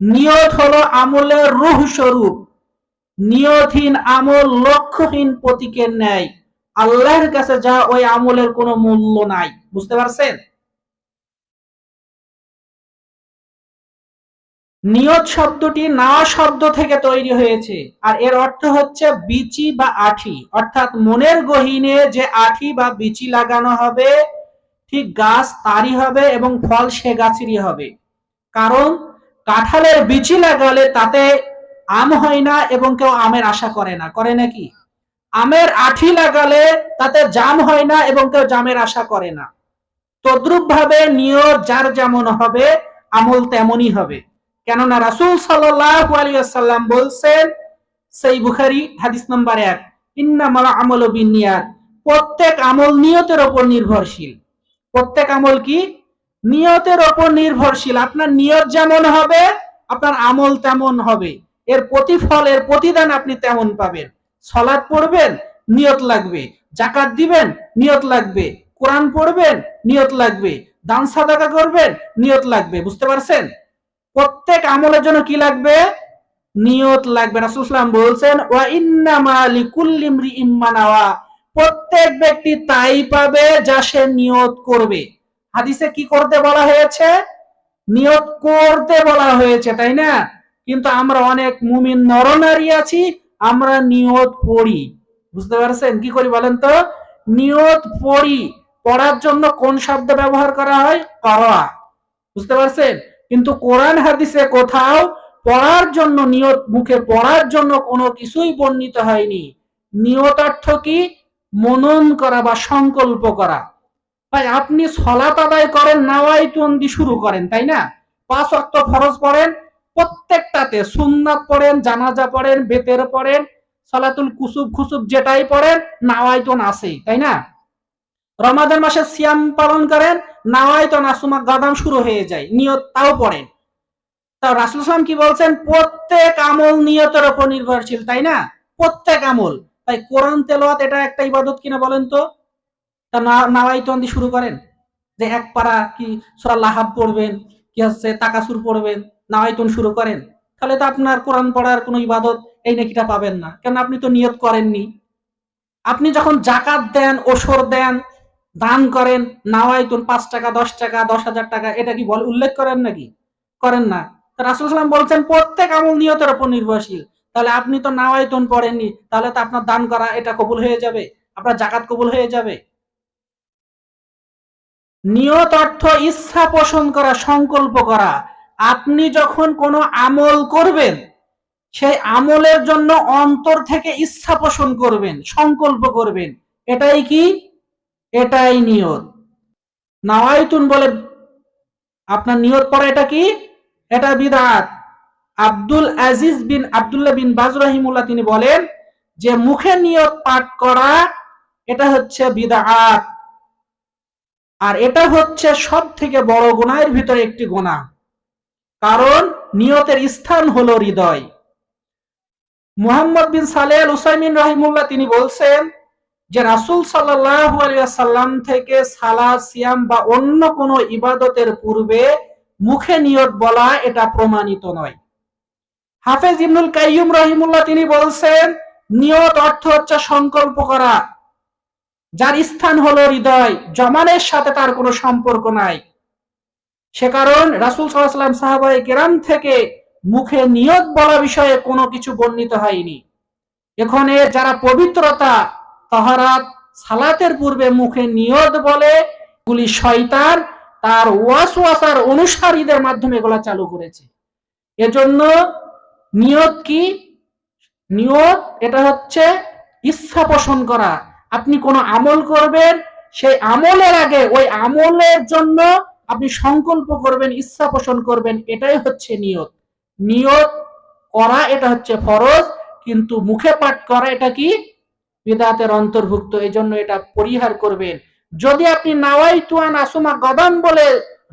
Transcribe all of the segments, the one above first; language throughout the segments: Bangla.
নিয়ত হলো আমলের রুহ স্বরূপ। নিয়তহীন আমল লক্ষ্যহীন প্রতীকের ন্যায়। আল্লাহর কাছে যা ওই আমলের কোনো মূল্য নাই। বুঝতে পারছেন? নিয়ত শব্দটি না শব্দ থেকে তৈরি হয়েছে। আর এর অর্থ হচ্ছে বিচি বা আঠি। অর্থাৎ মনের গহীনে যে আঠি বা বিচি লাগানো হবে, ঠিক গাছ তারই হবে এবং ফল সে গাছেরই হবে। কারণ কাঁঠালের বিচি লাগালে তাতে আম হয় না এবং কেউ আমের আশা করে না। করে নাকি? আমের আঠি লাগালে তাতে জাম হয় না এবং কেউ জামের আশা করে না। তদ্রুপ ভাবে নিয়ত যার যেমন হবে, আমল তেমনই হবে। কেননা রাসুল সাল্লাম বলছেন, সেই বুখারি হাদিস নম্বর এক, ইন্নামাল আমল বিনিয়াত প্রত্যেক আমল নিয়তের ওপর নির্ভরশীল। প্রত্যেক আমল কি? নিয়তের ওপর নির্ভরশীল। আপনার নিয়ত যেমন হবে, আপনার আমল তেমন হবে। এর প্রতিফল, এর প্রতিদান আপনি তেমন পাবেন। সলাদ পড়বেন, নিয়ত লাগবে। জাকাত দিবেন, নিয়ত লাগবে। কোরআন পড়বেন, নিয়ত লাগবে। দান সাদাকা করবেন, নিয়ত লাগবে। বুঝতে পারছেন? প্রত্যেক আমলের জন্য কি লাগবে? নিয়ত লাগবে। রাসূলুল্লাহ বলছেন, ওয়া ইন্নামা লিকুল্লি ইমরিইম মানাওয়া। প্রত্যেক ব্যক্তি তাই পাবে যা সে নিয়ত করবে। হাদিসে কি করতে বলা হয়েছে? নিয়ত করতে বলা হয়েছে, তাই না? কিন্তু আমরা অনেক মুমিন নরনারী আছি, আমরা নিয়ত পড়ি। বুঝতে পারছেন? কি করি বলেন তো? নিয়ত পড়ি। পড়ার জন্য কোন শব্দ ব্যবহার করা হয়? করা। বুঝতে পারছেন? কিন্তু কোরআন হাদিসে কোথাও পড়ার জন্য নিয়ত, মুখে পড়ার জন্য কোনো কিছুই বর্ণিত হয়নি। নিয়ত অর্থ কি? মনন করা বা সংকল্প করা। ভাই আপনি সলাত আদায় করেন নাওয়াইতুন্দি শুরু করেন, তাই না? পাঁচ অক্ট ফরজ পড়েন, প্রত্যেকটাতে সুন্নাত পড়েন, জানাজা পড়েন, বেতের পড়েন, সলাতুল কুসুব খুসুব যেটাই পড়েন নাওয়াইতুন আছেই, তাই না? রমাদান মাসে সিয়াম পালন করেন নাওয়াইতুন আসুমা গাদাম শুরু হয়ে যায়, নিয়ত তাও পড়েন। তা রাসুল সালাম কি বলছেন? প্রত্যেক আমল নিয়তের উপর নির্ভরশীল, তাই না? প্রত্যেক আমল। তাই কোরআন তেলাওয়াত এটা একটা ইবাদত কিনা বলেন তো? তা নাওয়াইতুন দিয়ে শুরু করেন? যে এক পারা কি সূরা লাহাব পড়বেন, কি হচ্ছে তাকাসুর পড়বেন নাওয়াইতুন শুরু করেন? তাহলে তো আপনার কোরআন পড়ার কোনো ইবাদত এই নেকিটা পাবেন না। কেন আপনি তো নিয়ত করেননি। আপনি যখন জাকাত দেন ওসর দেন, দান করেন নাওয়াইতুন পাঁচ টাকা, দশ টাকা, দশ হাজার টাকা, এটা কি বল উল্লেখ করেন নাকি? করেন না। রাসুল সাল্লাম বলছেন, প্রত্যেক আমল নিয়তের উপর নির্ভরশীল। তাহলে আপনি তো নাওয়াইতুন পড়েননি, তাহলে তো আপনার দান করা এটা কবুল হয়ে যাবে, আপনার জাকাত কবুল হয়ে যাবে। নিয়ত অর্থ ইচ্ছা পোষণ করা, সংকল্প করা। আপনি যখন কোনো আমল করবেন, সেই আমলের জন্য অন্তর থেকে ইচ্ছা পোষণ করবেন, সংকল্প করবেন। এটাই কি? এটাই নিয়ত। নাওয়াইতুন বলে, আপনার নিয়ত করা এটা কি? এটা বিদাত। আব্দুল আজিজ বিন আব্দুল্লাহ বিন বাজ রহিমুল্লাহ তিনি বলেন, যে মুখে নিয়ত পাঠ করা, এটা হচ্ছে বিদাত। আর এটা হচ্ছে সব থেকে বড় গোনায়ের ভিতরে একটি গোনা কারণ নিয়তের স্থান হলো হৃদয়। মুহাম্মদ বিন সালেহ উসাইমিন রাহিমুল্লাহ তিনি বলছেন যে রাসুল সাল্লাম থেকে সালা সিয়াম বা অন্য কোন ইবাদতের পূর্বে মুখে নিয়ত বলা এটা প্রমাণিত নয়। হাফেজ ইবনুল কাইয়ুম রহিমুল্লাহ তিনি বলছেন, নিয়ত অর্থ হচ্ছে সংকল্প করা। যার স্থান হলো হৃদয়, জমানের সাথে তার কোনো সম্পর্ক নাই। সে কারণ রাসুল সাল্লাম সাহাবাই কেরাম থেকে মুখে নিয়ত বলা বিষয়ে কোনো কিছু বর্ণিত হয়নি। এখানে যারা পবিত্রতা, তাহারাত, সালাতের পূর্বে মুখে নিয়ত বলে গুলি শয়তান তার ওয়াসওয়াসার অনুসারীদের মাধ্যমে এগুলা চালু করেছে। এজন্য নিয়ত কি? নিয়ত এটা হচ্ছে ইচ্ছা পোষণ করা। আপনি কোনো আমল করবেন, সেই আমলের আগে ওই আমলের জন্য আপনি সংকল্প করবেন, ইচ্ছা পোষণ করবেন, এটাই হচ্ছে নিয়ত। নিয়ত করা এটা হচ্ছে ফরজ, কিন্তু মুখে পাঠ করা এটা কি? বিদাতের অন্তর্ভুক্ত এই জন্য এটা পরিহার করবেন। যদি আপনি নাওয়াই তুয়ান আসুমা গদান বলে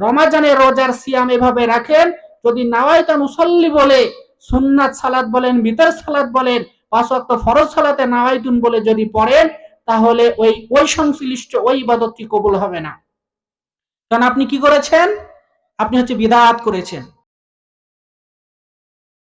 রমাজানের রোজার সিয়াম এভাবে রাখেন, যদি নাওয়াইতান উসল্লি বলে সুন্নাত সালাদ বলেন, বিতর সালাদ বলেন, পাঁচ ফরজ সালাতে নাওয়াইতুন বলে যদি পড়েন তাহলে ওই ওই সংশ্লিষ্ট ওই ইবাদতটি কবুল হবে না। কারণ আপনি কি করেছেন? আপনি হচ্ছে বিদাত করেছেন।